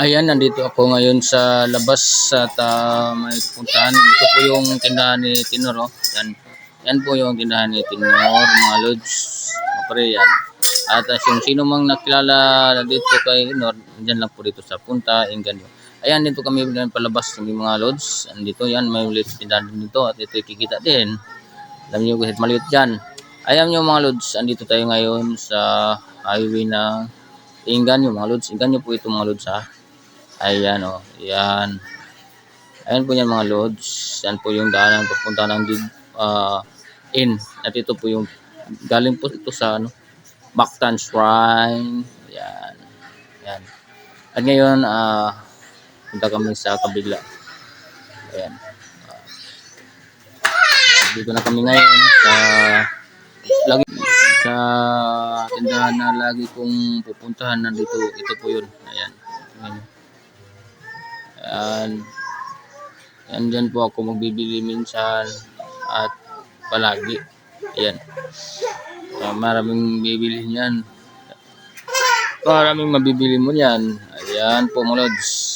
Ayan, nandito ako ngayon sa labas at ah, may puntahan. Ito po yung tindahan ni Tinor. Oh. Yan. yan po yung tindahan ni Tinor, mga lods. Mga pre, yan. At uh, yung sino mang nakilala dito kay Tinor, dyan lang po dito sa punta, Ingan yun. Ayan, dito kami palabas ng mga lods. Andito yan, may ulit tindahan dito at ito kikita din. Alam niyo kahit maliit dyan. Ayan yung mga lods, andito tayo ngayon sa highway ng Ingan yung mga lods. Ingan nyo po ito mga lods ha. Ayan o, oh, yan. Ayan po yan mga lods. Yan po yung daanan papunta ng uh, in. At ito po yung galing po ito sa ano, Bactan Shrine. Yan. Yan. At ngayon, ah, punta kami sa kabila. Ayan. Ah, dito na kami ngayon sa lagi sa tindahan na lagi kong pupuntahan nandito ito po yun ayan ayan Ayan. Ayan dyan po ako magbibili minsan at palagi. Ayan. Uh, maraming bibili niyan. Maraming mabibili mo niyan. Ayan po mga lods.